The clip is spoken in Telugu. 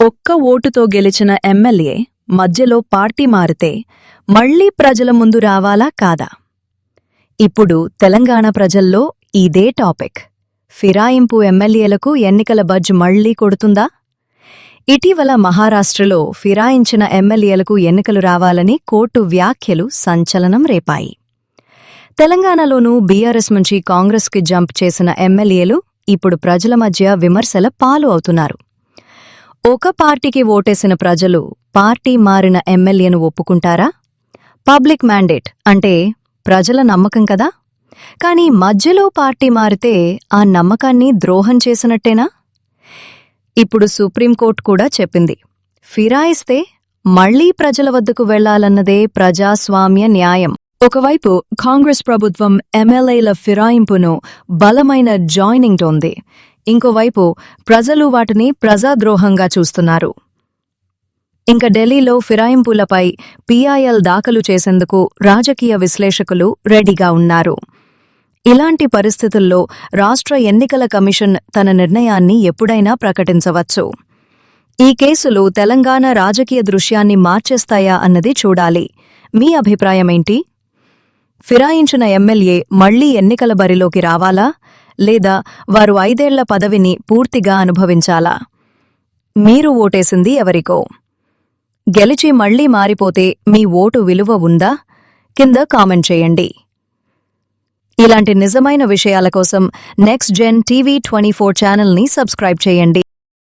ఒక్క ఓటుతో గెలిచిన ఎమ్మెల్యే మధ్యలో పార్టీ మారితే మళ్ళీ ప్రజల ముందు రావాలా కాదా? ఇప్పుడు తెలంగాణ ప్రజల్లో ఇదే టాపిక్. ఫిరాయింపు ఎమ్మెల్యేలకు ఎన్నికల బజ్ మళ్ళీ కొడుతుందా? ఇటీవల మహారాష్ట్రలో ఫిరాయించిన ఎమ్మెల్యేలకు ఎన్నికలు రావాలని కోర్టు వ్యాఖ్యలు సంచలనం రేపాయి. తెలంగాణలోనూ బీఆర్ఎస్ నుంచి కాంగ్రెస్కి జంప్ చేసిన ఎమ్మెల్యేలు ఇప్పుడు ప్రజల మధ్య విమర్శల పాలు అవుతున్నారు. ఒక పార్టీకి ఓటేసిన ప్రజలు పార్టీ మారిన ఎమ్మెల్యేను ఒప్పుకుంటారా? పబ్లిక్ మ్యాండేట్ అంటే ప్రజల నమ్మకం కదా? కానీ మధ్యలో పార్టీ మారితే ఆ నమ్మకాన్ని ద్రోహం చేసినట్టేనా? ఇప్పుడు సుప్రీంకోర్టు కూడా చెప్పింది. ఫిరాయిస్తే మళ్ళీ ప్రజల వద్దకు వెళ్ళాలన్నదే ప్రజాస్వామ్య న్యాయం. ఒకవైపు కాంగ్రెస్ ప్రభుత్వం ఎమ్మెల్యేల ఫిరాయింపును బలమైన జాయినింగ్ ఉంది ఇంకోవైపు ప్రజలు వాటిని ప్రజాద్రోహంగా చూస్తున్నారు. ఇంక ఢిల్లీలో ఫిరాయింపులపై పీఐఎల్ దాఖలు చేసేందుకు రాజకీయ విశ్లేషకులు రెడీగా ఉన్నారు. ఇలాంటి పరిస్థితుల్లో రాష్ట్ర ఎన్నికల కమిషన్ తన నిర్ణయాన్ని ఎప్పుడైనా ప్రకటించవచ్చు. ఈ కేసులు తెలంగాణ రాజకీయ దృశ్యాన్ని మార్చేస్తాయా అన్నది చూడాలి. మీ అభిప్రాయమేంటి? ఫిరాయించిన ఎమ్మెల్యే మళ్ళీ ఎన్నికల బరిలోకి రావాలా? లేదా వారు ఐదేళ్ళ పదవిని పూర్తిగా అనుభవించాలా? మీరు ఓటేసింది ఎవరికో? గెలిచి మళ్ళీ మారిపోతే మీ ఓటు విలువ ఉందా? కింద కామెంట్ చేయండి. ఇలాంటి నిజమైన విషయాల కోసం next gen TV twenty four ఛానల్ని సబ్స్క్రైబ్ చేయండి.